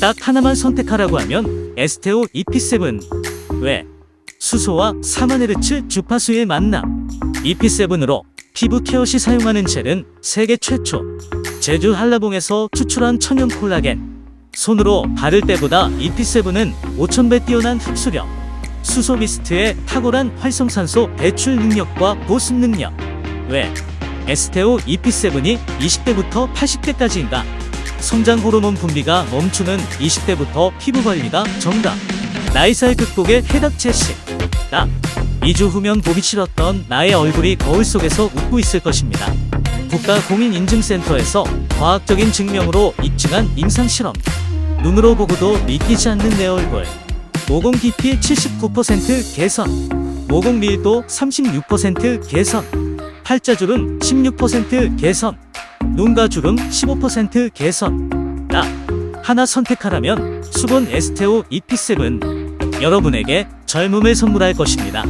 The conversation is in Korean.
딱 하나만 선택하라고 하면 에스테오 EP7. 왜? 수소와 4만헤르츠 주파수의 만남. EP7으로 피부 케어 시 사용하는 젤은 세계 최초. 제주 한라봉에서 추출한 천연 콜라겐. 손으로 바를 때보다 EP7은 5000배 뛰어난 흡수력. 수소 미스트의 탁월한 활성산소 배출 능력과 보습 능력. 왜? 에스테오 EP7이 20대부터 80대까지인가? 성장 호르몬 분비가 멈추는 20대부터 피부 관리가 정답. 나이살 극복의 해답 제시. 딱 2주 후면 보기 싫었던 나의 얼굴이 거울 속에서 웃고 있을 것입니다. 국가 공인인증센터에서 과학적인 증명으로 입증한 임상 실험. 눈으로 보고도 믿기지 않는 내 얼굴. 모공 깊이 79% 개선. 모공 밀도 36% 개선. 팔자주름 16% 개선. 눈가 주름 15% 개선. 딱 하나 선택하라면 수건 에스테오 EP7 여러분에게 젊음을 선물할 것입니다.